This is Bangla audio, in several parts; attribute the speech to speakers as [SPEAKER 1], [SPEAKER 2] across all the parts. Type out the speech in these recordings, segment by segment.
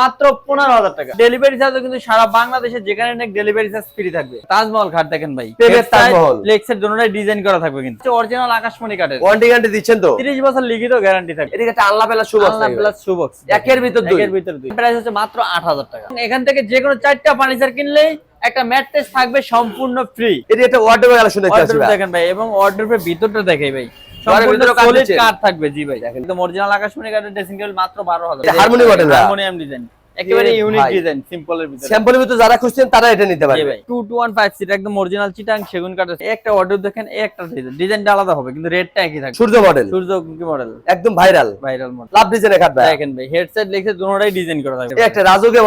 [SPEAKER 1] মাত্র পনেরো হাজার টাকা। ডেলিভারি চার্জও কিন্তু সারা বাংলাদেশে যেখানে নেক ডেলিভারি চার্জ ফ্রি থাকবে। তাজমহল খাট দেখেন ভাই। লেক্সের দুটোটাই ডিজাইন করা থাকবে কিন্তু। অরিজিনাল আকাশমণি কাঠের।
[SPEAKER 2] ওয়ারেন্টি গ্যারান্টি দিচ্ছেন তো?
[SPEAKER 1] তিরিশ বছর লিখিত গ্যারান্টি থাকবে।
[SPEAKER 2] এদিকে একটা আল্লাহ পেলা শুভ
[SPEAKER 1] আল্লাহ প্লাস শুবক্স
[SPEAKER 2] একের ভিতর দুই।
[SPEAKER 1] একের ভিতর দুই। প্রাইস হচ্ছে মাত্র আট হাজার টাকা। এখান থেকে যে কোনো চারটা ফার্নিচার কিনলেই একটা ম্যাট্রেস থাকবে সম্পূর্ণ ফ্রি
[SPEAKER 2] এদিকে একটা ওয়ার্ডরোব কালেকশন দেখতে
[SPEAKER 1] দেখেন ভাই এবং অর্ডারের ভিতরটা দেখাই ভাই।
[SPEAKER 2] ভিতরেও কাঠ
[SPEAKER 1] থাকবে জি ভাই। একদম অরিজিনাল আকাশমণি কাঠের ড্রেসিং টেবিল মাত্র 12000
[SPEAKER 2] এটা harmony model না?
[SPEAKER 1] হারমোনিয়াম ডিজাইন একেবারে ইউনিক ডিজাইন সিম্পলের ভিতরে।
[SPEAKER 2] স্যাম্পলের ভিতর যারা খুঁজছেন তারা এটা নিতে পারবে।
[SPEAKER 1] 2215 সিট একদম অরিজিনাল চিটাং সেগুন এই একটা অর্ডার দেখেন একটা ডিজাইন ডিজাইনটা আলাদা হবে কিন্তু রেটটা একই থাকবে।
[SPEAKER 2] সূর্য মডেল
[SPEAKER 1] সূর্যমুখী মডেল
[SPEAKER 2] একদম ভাইরাল
[SPEAKER 1] ভাইরাল মডেল
[SPEAKER 2] লাভ ভাই।
[SPEAKER 1] দেখেন ভাই হেডসেট দুটোটাই ডিজাইন করা
[SPEAKER 2] একটা ভাই।
[SPEAKER 1] রাজকীয়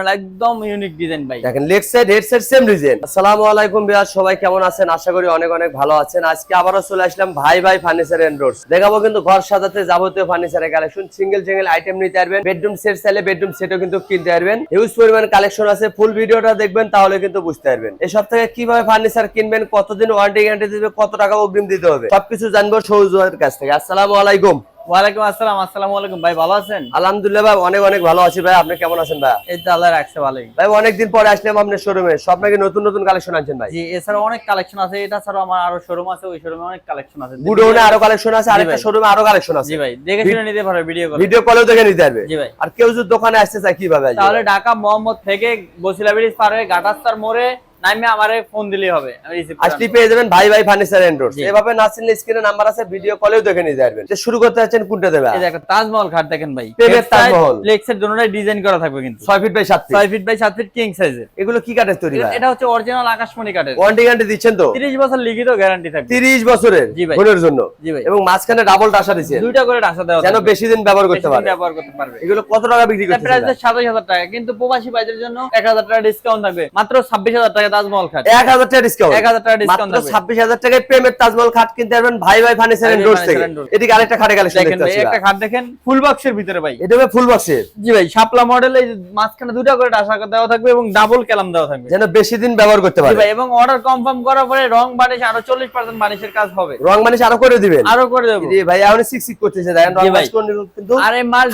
[SPEAKER 1] মানে একদম ইউনিক ডিজাইন ভাই।
[SPEAKER 2] দেখেন leg side head same design আসসালামু আলাইকুম বিয়ার সবাই কেমন আছেন? আশা করি অনেক অনেক ভালো আছেন। আজকে আবারও চলে আসলাম ভাই ভাই ফার্নিচার এন্ড রোডস দেখাবো কিন্তু ঘর সাজাতে যাবতীয় ফার্নিচারের কালেকশন সিঙ্গেল সিঙ্গেল আইটেম নিতে পারবেন বেডরুম সেট চাইলে বেডরুম সেটও কিন্তু কিনতে পারবেন। হিউজ পরিমাণ কালেকশন আছে ফুল ভিডিওটা দেখবেন, তাহলে কিন্তু বুঝতে পারবেন। এই সপ্তাহে কীভাবে ফার্নিচার কিনবেন, কতদিন ওয়ারেন্টি গ্যারান্টি দিবে, কত টাকা অগ্রিম দিতে হবে, সবকিছু জানব সৌজুয়ার কাছ থেকে। আসসালামু আলাইকুম।
[SPEAKER 1] ওয়ালাইকুম আসসালাম আসসালামু আলাইকুম। ভাই ভালো আছেন?
[SPEAKER 2] আলহামদুলিল্লাহ ভাই অনেক অনেক ভালো আছি ভাই। আপনি কেমন আছেন ভাই?
[SPEAKER 1] এই তো আল্লাহ রাখছে ভালোই।
[SPEAKER 2] ভাই অনেকদিন পরে আসলাম আপনার শোরুমে সব নাকি নতুন নতুন কালেকশন আনছেন ভাই?
[SPEAKER 1] জি এছাড়া অনেক কালেকশন আছে। এটা ছাড়াও আমার আরও শোরুম আছে ওই শোরুমে অনেক কালেকশন আছে।
[SPEAKER 2] গুডোনে আরও কালেকশন আছে আরেকটা। শোরুমে আরও কালেকশন আছে।
[SPEAKER 1] জি ভাই দেখে শুনে নিতে পারবে ভিডিও
[SPEAKER 2] কলেও দেখে নিতে পারবে।
[SPEAKER 1] জি ভাই।
[SPEAKER 2] আর কেউ যদি দোকানে আসতে চায় কীভাবে?
[SPEAKER 1] তাহলে ঢাকা মোহাম্মদ থেকে বসিলা ব্রিজ পার হয়ে গাটাস্তার মোড়ে নামে আমারে ফোন দিলেই হবে। আমি রিসিভ
[SPEAKER 2] আসলে পেয়ে যাবেন ভাই ভাই ফার্নিচার এন্ড রোড এভাবে না চিনলে স্ক্রিনে নাম্বার আছে ভিডিও কলেও দেখে নিতে পারবেন যে শুরু করতে যাচ্ছেন কোনটা দেবে?
[SPEAKER 1] এই একটা তাজমহল খাট দেখেন ভাই।
[SPEAKER 2] প্রেমের তাজমহল।
[SPEAKER 1] লেক্সের দুটোটাই ডিজাইন করা থাকবে কিন্তু।
[SPEAKER 2] ছয় ফিট বাই সাত feet
[SPEAKER 1] 6 feet by 7 feet king সাইজের
[SPEAKER 2] এগুলো কি কাঠের তৈরি ভাই?
[SPEAKER 1] এটা হচ্ছে অরিজিনাল আকাশমণি কাঠের।
[SPEAKER 2] ওয়ারেন্টি গ্যারান্টি দিচ্ছেন তো?
[SPEAKER 1] 30 বছর লিখিত গ্যারান্টি থাকবে।
[SPEAKER 2] তিরিশ বছরের
[SPEAKER 1] জি ভাই।
[SPEAKER 2] জন্য।
[SPEAKER 1] জি ভাই।
[SPEAKER 2] এবং মাঝখানে ডাবল টাসা দিচ্ছেন।
[SPEAKER 1] দুইটা করে ডাসা দেওয়া
[SPEAKER 2] যেন বেশি দিন ব্যবহার করতে পারে।
[SPEAKER 1] ব্যবহার করতে পারবে।
[SPEAKER 2] এগুলো কত টাকা বিক্রি
[SPEAKER 1] প্রাইস
[SPEAKER 2] করতে
[SPEAKER 1] সাতাশ হাজার টাকা কিন্তু প্রবাসী ভাইদের জন্য এক হাজার টাকা ডিসকাউন্ট থাকবে। মাত্র ছাব্বিশ হাজার টাকা তাজমহল খাট।
[SPEAKER 2] এক হাজার টাকা ডিসকাউন্ট
[SPEAKER 1] এক হাজার টাকা ডিসকাউন্ট
[SPEAKER 2] মাত্র
[SPEAKER 1] থাকবে
[SPEAKER 2] ছাব্বিশ হাজার টাকায় প্রেমের তাজমহল খাট কিনতে পারবেন ভাই ভাই ফার্নিচার এন্ড
[SPEAKER 1] ভাই
[SPEAKER 2] থেকে।
[SPEAKER 1] Furniture and Road।
[SPEAKER 2] এদিকে আরেকটা খাটে কালেকশন দেখতে পাচ্ছি
[SPEAKER 1] একটা খাট দেখেন ফুল বক্সের ভিতরে ভাই।
[SPEAKER 2] এটা হবে ফুল বক্সের
[SPEAKER 1] জি ভাই শাপলা মডেল এই মাঝখানে দুটা করে ডাসা দেওয়া থাকবে এবং ডাবল ক্যালাম দেওয়া থাকবে।
[SPEAKER 2] যেন বেশি দিন ব্যবহার করতে
[SPEAKER 1] জি
[SPEAKER 2] পারে।
[SPEAKER 1] ভাই এবং অর্ডার কনফার্ম করার পরে রং বানিশ আরও বানিশের কাজ হবে।
[SPEAKER 2] রং আরও করে দিবেন।
[SPEAKER 1] আরও করে দেবো।
[SPEAKER 2] জি ভাই সিক সিক করতেছে দেখেন রং কিন্তু
[SPEAKER 1] আরে মাল।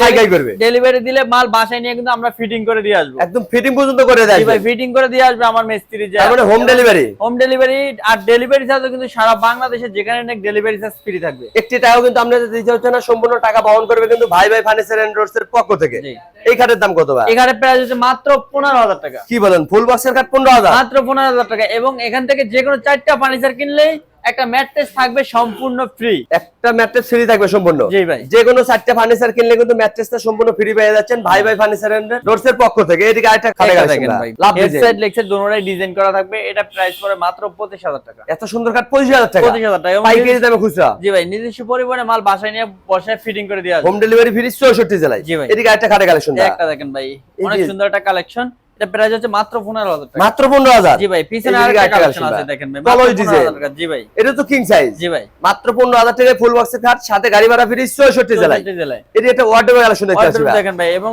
[SPEAKER 1] ডেলিভারি দিলে মাল বাসায় নিয়ে কিন্তু আমরা ফিটিং করে দিয়ে আসব।
[SPEAKER 2] একদম ফিটিং পর্যন্ত করে দেয়
[SPEAKER 1] ভাই ফিটিং করে দিয়ে আসবে আমার মিস্ত্রি যে
[SPEAKER 2] মানে হোম ডেলিভারি
[SPEAKER 1] হোম ডেলিভারি আর ডেলিভারি চার্জও কিন্তু সারা বাংলাদেশে যেখানে নেক ডেলিভারি চার্জ ফ্রি থাকবে।
[SPEAKER 2] একটি টাকাও কিন্তু আপনাদের দিতে হচ্ছে না সম্পূর্ণ টাকা বহন করবে কিন্তু ভাই ভাই ফার্নিচার এন্ড রোডস এর পক্ষ থেকে।
[SPEAKER 1] জি।
[SPEAKER 2] এই খাটের দাম কত ভাই?
[SPEAKER 1] এখানে প্রাইস হচ্ছে মাত্র পনেরো হাজার টাকা।
[SPEAKER 2] কি বলেন ফুল বক্সের খাট
[SPEAKER 1] মাত্র পনেরো হাজার টাকা। এবং এখান থেকে যে কোনো চারটা ফার্নিচার কিনলেই একটা ম্যাট্রেস থাকবে সম্পূর্ণ ফ্রি
[SPEAKER 2] একটা ম্যাট্রেস ফ্রি থাকবে সম্পূর্ণ।
[SPEAKER 1] জি ভাই।
[SPEAKER 2] যে কোনো চারটা ফার্নিচার কিনলে কিন্তু ম্যাট্রেসটা সম্পূর্ণ ফ্রি পেয়ে যাচ্ছেন ভাই ভাই ফার্নিচার এন্ড পক্ষ থেকে। এদিকে আরেকটা খাটে
[SPEAKER 1] ভাই।
[SPEAKER 2] লাভ
[SPEAKER 1] হেড
[SPEAKER 2] ডিজাইন
[SPEAKER 1] করা থাকবে। এটা প্রাইস পড়ে মাত্র পঁচিশ হাজার টাকা।
[SPEAKER 2] এত সুন্দর পঁচিশ হাজার টাকা।
[SPEAKER 1] পঁচিশ হাজার টাকা। এবং
[SPEAKER 2] পাইকারি দামে খুচরা।
[SPEAKER 1] জি ভাই নিজস্ব পরিমাণে মাল বাসায় নিয়ে বসায় ফিটিং করে আসবে
[SPEAKER 2] হোম ডেলিভারি ফ্রি চৌষট্টি জেলায়।
[SPEAKER 1] জি ভাই।
[SPEAKER 2] এদিকে আরেকটা খাটে কালেকশন
[SPEAKER 1] একটা দেখেন ভাই। অনেক সুন্দর একটা কালেকশন প্রাইস হচ্ছে মাত্র টাকা।
[SPEAKER 2] মাত্র
[SPEAKER 1] জি ভাই পিছনে আরেকটা
[SPEAKER 2] আরেকটা
[SPEAKER 1] কালেকশন আছে দেখেন ভাই
[SPEAKER 2] Colour
[SPEAKER 1] মাত্র পনেরো
[SPEAKER 2] design।
[SPEAKER 1] হাজার টাকা। জি ভাই।
[SPEAKER 2] এটা তো কিং সাইজ
[SPEAKER 1] জি ভাই।
[SPEAKER 2] মাত্র টাকায় ফুল বক্সের খাট সাথে গাড়ি ভাড়া ফ্রি চৌষট্টি জেলায়। এটা একটা কালেকশন দেখতে ভাই।
[SPEAKER 1] দেখেন ভাই এবং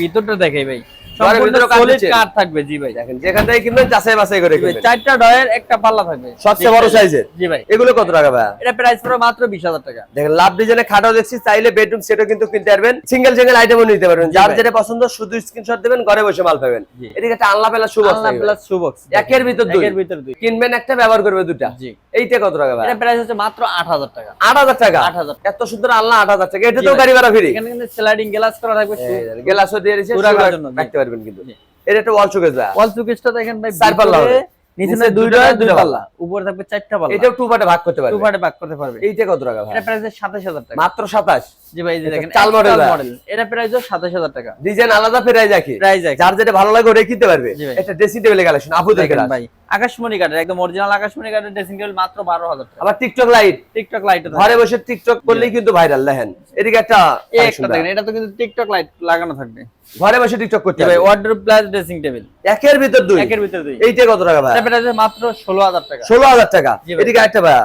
[SPEAKER 1] ভিতরটা দেখাই ভাই।
[SPEAKER 2] ঘরের
[SPEAKER 1] সম্পূর্ণ
[SPEAKER 2] ভিতরেও কাঠ
[SPEAKER 1] solid
[SPEAKER 2] দিচ্ছে।
[SPEAKER 1] কাঠ থাকবে জি ভাই।
[SPEAKER 2] দেখেন যেখান থেকে কিনবেন যাচাই বাছাই করে কিনবেন।
[SPEAKER 1] চারটা ডয়ের একটা পাল্লা থাকবে।
[SPEAKER 2] সবচেয়ে বড় সাইজের
[SPEAKER 1] জি ভাই।
[SPEAKER 2] এগুলো কত টাকা ভাই?
[SPEAKER 1] এটা প্রাইস পড়ে মাত্র বিশ হাজার টাকা।
[SPEAKER 2] দেখেন লাভ ডিজাইনে খাটাও দেখছি চাইলে বেডরুম সেটও কিন্তু কিনতে পারবেন। সিঙ্গেল সিঙ্গেল আইটেমও নিতে পারবেন। যার যেটা পছন্দ শুধু স্ক্রিনশট দেবেন ঘরে বসে মাল পাবেন। এদিকে একটা আল্লাহ পেলা শুভ
[SPEAKER 1] আল্লাহ প্লাস শুবক্স
[SPEAKER 2] একের ভিতর দুই।
[SPEAKER 1] একের ভিতর দুই।
[SPEAKER 2] কিনবেন একটা ব্যবহার করবে দুটা।
[SPEAKER 1] জি।
[SPEAKER 2] এইটা কত টাকা ভাই?
[SPEAKER 1] এটা প্রাইস হচ্ছে মাত্র আট হাজার টাকা।
[SPEAKER 2] আট হাজার টাকা?
[SPEAKER 1] 8,000
[SPEAKER 2] এত সুন্দর আল্লাহ আট হাজার টাকা। এটা তো গাড়ি ভাড়া ফ্রি।
[SPEAKER 1] এখানে কিন্তু স্লাইডিং গ্লাস করা থাকবে
[SPEAKER 2] গ্লাসও দিয়ে দিয়েছে
[SPEAKER 1] জন্য।
[SPEAKER 2] পারবেন কিন্তু। এটা একটা ওয়াল শোকেস
[SPEAKER 1] ওয়াল শোকেসটা দেখেন ভাই
[SPEAKER 2] চার পাল্লা হবে।
[SPEAKER 1] নিচে
[SPEAKER 2] নিচে
[SPEAKER 1] দুই
[SPEAKER 2] দুইটা,
[SPEAKER 1] দুই পাল্লা। উপরে থাকবে চারটা পাল্লা।
[SPEAKER 2] এটা টু পার্টে ভাগ করতে
[SPEAKER 1] টু
[SPEAKER 2] পারবে
[SPEAKER 1] পার্টে ভাগ করতে পারবে।
[SPEAKER 2] এইটা কত টাকা ভাই?
[SPEAKER 1] এটা প্রাইস সাতাশ হাজার টাকা।
[SPEAKER 2] মাত্র সাতাশ।
[SPEAKER 1] জি ভাই এই যে
[SPEAKER 2] এটা
[SPEAKER 1] দেখেন
[SPEAKER 2] চাল
[SPEAKER 1] মডেল এটা প্রাইস সাতাশ হাজার টাকা।
[SPEAKER 2] ডিজাইন আলাদা ফেরাই রাখি
[SPEAKER 1] প্রাইস আছে
[SPEAKER 2] যার যেটা ভালো লাগে ওটাই কিনতে পারবে।
[SPEAKER 1] জি
[SPEAKER 2] ড্রেসিং টেবিলের কালেকশন আপুদের
[SPEAKER 1] দেখেন ভাই আকাশমণি কাঠের একদম অরিজিনাল আকাশমণি কাঠের ড্রেসিং টেবিল মাত্র টাকা।
[SPEAKER 2] আবার টিকটক লাইট
[SPEAKER 1] টিকটক লাইট
[SPEAKER 2] ঘরে বসে টিকটক করলেই কিন্তু ভাইরাল দেখেন। এদিকে একটা
[SPEAKER 1] একটা দেখেন এটা তো কিন্তু টিকটক লাইট লাগানো থাকবে।
[SPEAKER 2] ঘরে বসে টিকটক করতে
[SPEAKER 1] ভাই ওয়ার্ডরোব প্লাস ড্রেসিং টেবিল
[SPEAKER 2] একের ভিতর দুই।
[SPEAKER 1] একের ভিতরে দুই।
[SPEAKER 2] এইটা কত টাকা ভাই
[SPEAKER 1] এটা মাত্র ষোলো হাজার টাকা।
[SPEAKER 2] ষোলো হাজার টাকা। এদিকে একটা ভাই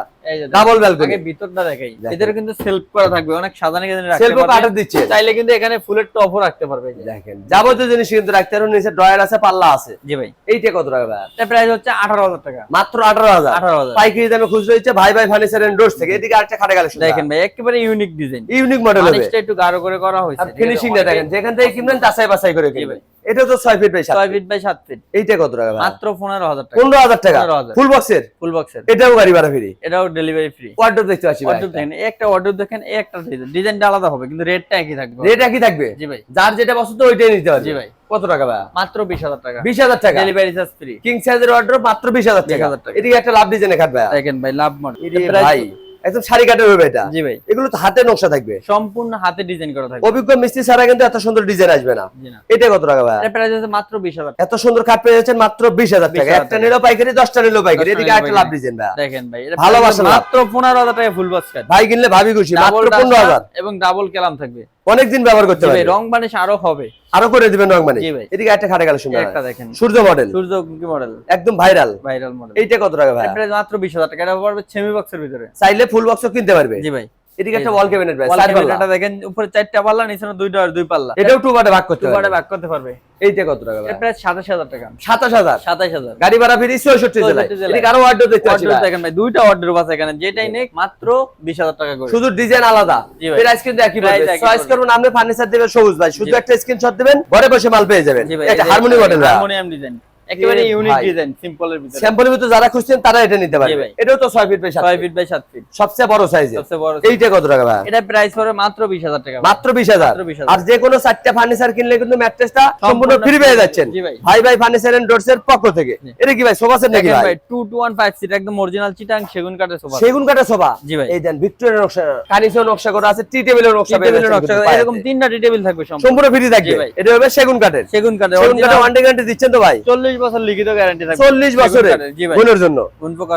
[SPEAKER 2] ডাবল ব্যালকনি
[SPEAKER 1] ভিতরটা দেখাই। ভিতরে কিন্তু সেলফ করা থাকবে অনেক সাজানো কিন্তু রাখতে
[SPEAKER 2] সেলফ কাটার দিচ্ছে।
[SPEAKER 1] চাইলে কিন্তু এখানে ফুলের টপও রাখতে পারবে
[SPEAKER 2] দেখেন যাবতীয় জিনিস কিন্তু রাখতে পারবেন নিচে ড্রয়ার আছে পাল্লা আছে।
[SPEAKER 1] জি ভাই।
[SPEAKER 2] এইটা কত টাকা ভাই?
[SPEAKER 1] এটা প্রাইস হচ্ছে আঠারো হাজার টাকা।
[SPEAKER 2] মাত্র আঠারো হাজার।
[SPEAKER 1] আঠারো হাজার।
[SPEAKER 2] পাইকারি দামে খুচরো হচ্ছে ভাই ভাই ফার্নিচার এন্ড ডোরস থেকে। এদিকে আরেকটা খাটে কালেকশন
[SPEAKER 1] দেখেন ভাই একেবারে ইউনিক ডিজাইন
[SPEAKER 2] ইউনিক মডেল হবে।
[SPEAKER 1] মানিসটা একটু গাঢ় করে করা হয়েছে।
[SPEAKER 2] আর ফিনিশিংটা দেখেন যেখান থেকে কিনবেন যাচাই বাছাই করে কিনবেন। এটা তো ছয় ফিট বাই সাত
[SPEAKER 1] ছয়
[SPEAKER 2] feet।
[SPEAKER 1] ফিট বাই সাত ফিট
[SPEAKER 2] এইটা কত টাকা ভাই?
[SPEAKER 1] মাত্র পনেরো হাজার টাকা।
[SPEAKER 2] পনেরো হাজার টাকা। ফুল বক্সের
[SPEAKER 1] ফুল বক্সের
[SPEAKER 2] এটাও গাড়ি ভাড়া ফ্রি।
[SPEAKER 1] এটাও ডেলিভারি ফ্রি
[SPEAKER 2] ওয়ার্ডরোব দেখতে পাচ্ছি
[SPEAKER 1] অর্ডার দেখেন একটা অর্ডার দেখেন একটা ডিজাইন ডিজাইনটা আলাদা হবে কিন্তু রেটটা একই থাকবে।
[SPEAKER 2] রেট একই থাকবে?
[SPEAKER 1] জি ভাই।
[SPEAKER 2] যার যেটা পছন্দ ওইটাই নিতে হবে
[SPEAKER 1] জি ভাই।
[SPEAKER 2] কত টাকা ভাই?
[SPEAKER 1] মাত্র বিশ হাজার টাকা।
[SPEAKER 2] বিশ হাজার টাকা।
[SPEAKER 1] ডেলিভারি চার্জ ফ্রি
[SPEAKER 2] কিং সাইজের অর্ডার মাত্র বিশ হাজার টাকা।
[SPEAKER 1] 20,000 টাকা।
[SPEAKER 2] এদিকে একটা লাভ ডিজাইনে খাট ভাই।
[SPEAKER 1] দেখেন ভাই লাভ মডেল
[SPEAKER 2] ভাই। একদম শাড়ি কাটের হবে এটা।
[SPEAKER 1] জি ভাই।
[SPEAKER 2] এগুলো তো হাতে নকশা থাকবে।
[SPEAKER 1] সম্পূর্ণ হাতে ডিজাইন করা থাকবে।
[SPEAKER 2] অভিজ্ঞ মিস্ত্রি ছাড়া কিন্তু এত সুন্দর ডিজাইন আসবে না। এটা কত টাকা ভাই?
[SPEAKER 1] প্রাইস আছে মাত্র বিশ হাজার
[SPEAKER 2] এত সুন্দর কাট পেয়ে যাচ্ছেন মাত্র বিশ হাজার টাকা। একটা নিলো পাইকারি দশটা নিলো পাইকারি। এদিকে একটা লাভ ডিজাইন ভাই।
[SPEAKER 1] দেখেন ভাই এটা
[SPEAKER 2] ভালোবাসা
[SPEAKER 1] মাত্র পনেরো হাজার টাকা ফুল বক্স কাট
[SPEAKER 2] ভাই কিনলে ভাবি খুশি মাত্র
[SPEAKER 1] ডাবল
[SPEAKER 2] পনেরো হাজার।
[SPEAKER 1] এবং ডাবল কেলাম থাকবে।
[SPEAKER 2] অনেকদিন ব্যবহার করতে পারবে।
[SPEAKER 1] রং বানিশ আরও হবে।
[SPEAKER 2] আরও করে দিবেন রং মানে এদিকে একটা খাটে গেল
[SPEAKER 1] সুন্দর। একটা দেখেন।
[SPEAKER 2] সূর্য মডেল
[SPEAKER 1] সূর্যমুখী মডেল
[SPEAKER 2] একদম ভাইরাল
[SPEAKER 1] ভাইরাল মডেল
[SPEAKER 2] এইটা কত টাকা ভাই
[SPEAKER 1] মাত্র বিশ হাজার টাকা। এটা পড়বে সেমি বক্সের ভিতরে।
[SPEAKER 2] চাইলে ফুল বক্সও কিনতে পারবে।
[SPEAKER 1] জি ভাই।
[SPEAKER 2] এদিকে একটা ওয়াল ক্যাবিনেট ভাই
[SPEAKER 1] Wall
[SPEAKER 2] চার
[SPEAKER 1] cabinet
[SPEAKER 2] পাল্লা।
[SPEAKER 1] টা দেখেন উপরে চারটা পাল্লা নিচে দুইটা আর দুই পাল্লা।
[SPEAKER 2] এটাও টু পার্টে ভাগ করতে
[SPEAKER 1] দুই পার্টে ভাগ করতে পারবে।
[SPEAKER 2] এইটা কত টাকা ভাই?
[SPEAKER 1] সাতাশ হাজার টাকা।
[SPEAKER 2] সাতাশ হাজার?
[SPEAKER 1] সাতাশ হাজার।
[SPEAKER 2] গাড়ি ভাড়া ফিরি চৌষট্টি জেলায়।
[SPEAKER 1] 64 জেলায়।
[SPEAKER 2] এদিকে আরও ওয়ার্ড দেখতে পাচ্ছি।
[SPEAKER 1] দেখেন ভাই দুইটা অর্ডার আছে এখানে যেটাই নেই মাত্র বিশ হাজার টাকা করে।
[SPEAKER 2] শুধু ডিজাইন আলাদা। প্রাইস কিন্তু একই পড়বে চয়েস করুন আপনি ফার্নিচার দিবেন সবুজ ভাই। শুধু একটা স্ক্রিনশট দিবেন ঘরে বসে মাল পেয়ে যাবেন। এটা হারমোনি
[SPEAKER 1] হারমোনিয়াম ডিজাইন একেবারে ইউনিক ডিজাইন সিম্পলের ভিতরে।
[SPEAKER 2] স্যাম্পলের ভিতরে যারা খুঁজছেন তারা এটা নিতে পারবে। এটাও তো ছয় ফিট বাই সাত
[SPEAKER 1] ছয়
[SPEAKER 2] feet।
[SPEAKER 1] ফিট বাই সাত ফিট
[SPEAKER 2] সবচেয়ে বড়
[SPEAKER 1] সবচেয়ে বড়
[SPEAKER 2] এইটা কত টাকা ভাই?
[SPEAKER 1] এটা প্রাইস পড়বে মাত্র বিশ হাজার টাকা
[SPEAKER 2] মাত্র বিশ হাজার।
[SPEAKER 1] মাত্র 20,000
[SPEAKER 2] আর যে কোনো চারটা ফার্নিচার কিনলে কিন্তু ম্যাট্রেসটা সম্পূর্ণ ফ্রি পেয়ে যাচ্ছেন।
[SPEAKER 1] ভাই।
[SPEAKER 2] ভাই ফার্নিচার এন্ড ডোরস এর পক্ষ থেকে। এটা কি ভাই সোফা সেট নাকি ভাই?
[SPEAKER 1] ভাই two two one five seat একদম অরিজিনাল চিটাং সেগুন কাঠের সোফা।
[SPEAKER 2] সেগুন কাঠের সোফা?
[SPEAKER 1] জি ভাই।
[SPEAKER 2] এই দেন ভিক্টোরিয়ার নকশা নকশা করা আছে টি টেবিলের নকশা
[SPEAKER 1] টেবিলের নকশা এরকম। তিনটা টেবিল থাকবে সম্পূর্ণ।
[SPEAKER 2] ফ্রি থাকবে। এটা হবে সেগুন কাঠের।
[SPEAKER 1] সেগুন কাঠের
[SPEAKER 2] সেগুন কাঠের গ্যারান্টি দিচ্ছেন তো ভাই?
[SPEAKER 1] চল্লিশ বছর লিখিত গ্যারান্টি থাকবে।
[SPEAKER 2] চল্লিশ
[SPEAKER 1] বছরের
[SPEAKER 2] বোনের জন্য।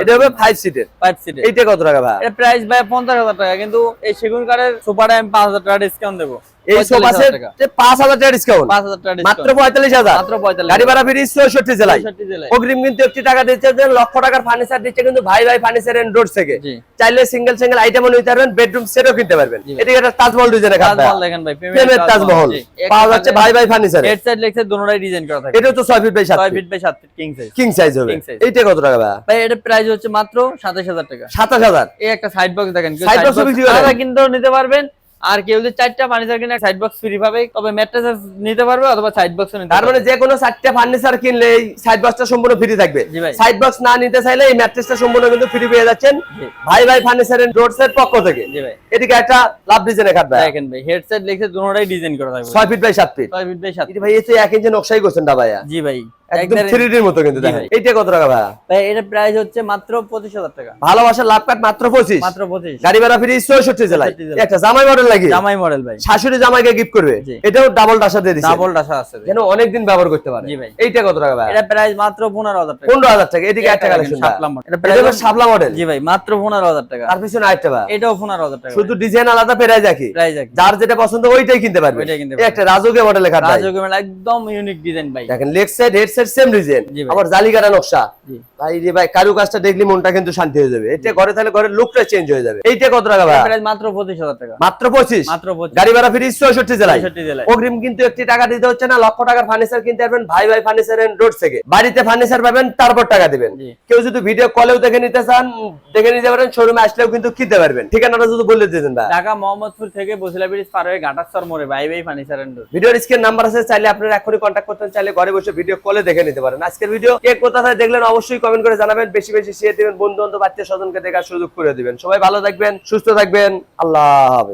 [SPEAKER 2] এটা হবে ফাইভ সিটের
[SPEAKER 1] ফাইভ সিটের
[SPEAKER 2] এটা কত টাকা ভাই?
[SPEAKER 1] এটা প্রাইস ভাই পঞ্চাশ হাজার টাকা কিন্তু এই সেগুন কাঠের সুপার আমি পাঁচ হাজার টাকা ডিসকাউন্ট দেবো।
[SPEAKER 2] এই সোফা সেট
[SPEAKER 1] টাকা।
[SPEAKER 2] ডিসকাউন্ট
[SPEAKER 1] টাকা
[SPEAKER 2] মাত্র গাড়ি ভাড়া ফিরি জেলায়। অগ্রিম কিন্তু টাকা দিচ্ছে যে লক্ষ টাকার ফার্নিচার দিচ্ছে কিন্তু ভাই ভাই ফার্নিচার এন্ড রোড থেকে। চাইলে সিঙ্গেল সিঙ্গেল আইটেমও নিতে পারবেন বেডরুম সেটও কিনতে পারবেন। এদিকে একটা তাজমহল ডিজাইনের খাট
[SPEAKER 1] তাজমহল দেখেন ভাই
[SPEAKER 2] প্রেমের তাজমহল। পাওয়া যাচ্ছে ভাই ভাই ফার্নিচার
[SPEAKER 1] হেড সাইড লেগসে দুটোটাই ডিজাইন করা থাকে।
[SPEAKER 2] এটাও তো ছয় ফিট বাই সাত
[SPEAKER 1] ছয় ফিট বাই সাত feet king size
[SPEAKER 2] king size হবে। এইটা কত টাকা ভাই?
[SPEAKER 1] ভাই এটা প্রাইস হচ্ছে মাত্র সাতাশ হাজার টাকা।
[SPEAKER 2] সাতাশ হাজার।
[SPEAKER 1] এই একটা সাইড বক্স দেখেন
[SPEAKER 2] বিক্রি?
[SPEAKER 1] আলাদা নিতে পারবেন। আর কেউ যদি চারটা ফার্নিচার কিনে সাইড বক্স ফ্রি পাবে তবে ম্যাট্রেস নিতে পারবে অথবা সাইড বক্স নিতে
[SPEAKER 2] তার মানে যে কোনো চারটা ফার্নিচার কিনলে এই সাইড বক্সটা সম্পূর্ণ ফ্রি থাকবে। সাইড বক্স না নিতে চাইলে এই ম্যাট্রেসটা সম্পূর্ণ কিন্তু ফ্রি পেয়ে যাচ্ছেন ভাই ভাই ফার্নিচার এন্ড রোডস এর পক্ষ থেকে।
[SPEAKER 1] জি ভাই।
[SPEAKER 2] এদিকে একটা লাভ ডিজাইনের খাট ভাই
[SPEAKER 1] দেখেন ভাই হেড সাইড লেগসে দুটোটাই ডিজাইন করা থাকবে।
[SPEAKER 2] ছয় ফিট বাই সাত ফিট
[SPEAKER 1] ছয় ফিট বাই সাত
[SPEAKER 2] এটা ভাই এতে এক ইঞ্চি নকশাই করছেন না ভাইয়া।
[SPEAKER 1] জি ভাই।
[SPEAKER 2] একদম
[SPEAKER 1] একবারে-
[SPEAKER 2] থ্রি মতো কিন্তু দেখেন।
[SPEAKER 1] ভাই।
[SPEAKER 2] কত টাকা
[SPEAKER 1] ভাই? এটা প্রাইস হচ্ছে মাত্র পঁচিশ হাজার টাকা।
[SPEAKER 2] ভালোবাসার লাভ কাট মাত্র পঁচিশ।
[SPEAKER 1] মাত্র পঁচিশ।
[SPEAKER 2] গাড়ি ভাড়া ফিরি
[SPEAKER 1] 64 জেলায়।
[SPEAKER 2] একটা জামাই মডেল লাগে
[SPEAKER 1] জামাই মডেল ভাই।
[SPEAKER 2] শাশুড়ি জামাইকে গিফট করবে। এটাও ডাবল ডাসা দিয়ে দিচ্ছে
[SPEAKER 1] ডাবল ডাসা আছে ভাই।
[SPEAKER 2] যেন অনেকদিন ব্যবহার করতে পারে।
[SPEAKER 1] জি ভাই।
[SPEAKER 2] এইটা কত টাকা ভাই?
[SPEAKER 1] এটা প্রাইস মাত্র টাকা।
[SPEAKER 2] এদিকে একটা কালেকশন
[SPEAKER 1] এটা
[SPEAKER 2] এটা শাপলা মডেল
[SPEAKER 1] জি ভাই মাত্র পনেরো হাজার টাকা।
[SPEAKER 2] তার পিছনে আরেকটা ভাই।
[SPEAKER 1] এটাও টাকা
[SPEAKER 2] শুধু ডিজাইন আলাদা
[SPEAKER 1] প্রাইস একই।
[SPEAKER 2] যার যেটা পছন্দ ওইটাই কিনতে পারবে।
[SPEAKER 1] ওইটাই কিনতে
[SPEAKER 2] এই একটা রাজুকে
[SPEAKER 1] রাজযোগের মেলা একদম ইউনিক ডিজাইন ভাই।
[SPEAKER 2] দেখেন leg side head side same design নকশা। ভাই রে ভাই কারু কাজটা দেখলে মনটা কিন্তু শান্তি হয়ে যাবে। এটা ঘরে তাহলে ঘরের লুকটা চেঞ্জ হয়ে যাবে। এইটা কত টাকা ভাই?
[SPEAKER 1] প্রাইস মাত্র টাকা।
[SPEAKER 2] মাত্র পঁচিশ?
[SPEAKER 1] মাত্র পঁচিশ।
[SPEAKER 2] গাড়ি ভাড়া ফিরি জেলায়। অগ্রিম কিন্তু একটি টাকা দিতে হচ্ছে না। লক্ষ টাকার ফার্নিচার কিনতে পারবেন ভাই ভাই ফার্নিচার এন্ড রোড থেকে। বাড়িতে ফার্নিচার পাবেন তারপর টাকা দিবেন। কেউ যদি ভিডিও কলেও দেখে নিতে চান দেখে নিতে পারেন শোরুমে আসলেও কিন্তু কিনতে পারবেন। ঠিকানাটা যদি বলে দিতেন ভাই।
[SPEAKER 1] ঢাকা মোহাম্মদপুর থেকে বসিলা ব্রিজ পার হয়ে ঘাটাস্তর মোড়ে ভাই ভাই ফার্নিচার এন্ড
[SPEAKER 2] ভিডিওর স্ক্রিন নাম্বার আছে চাইলে আপনারা এখনই কন্ট্যাক্ট করতেন চাইলে ঘরে বসে ভিডিও কলে দেখে নিতে পারেন। আজকের ভিডিও কে কোথায় দেখলেন অবশ্যই কমেন্ট করে জানাবেন। বেশি বেশি শেয়ার দিবেন বন্ধু বান্ধব আত্মীয় স্বজনকে দেখার সুযোগ করে দিবেন। সবাই ভালো থাকবেন, সুস্থ থাকবেন। আল্লাহ হাফেজ।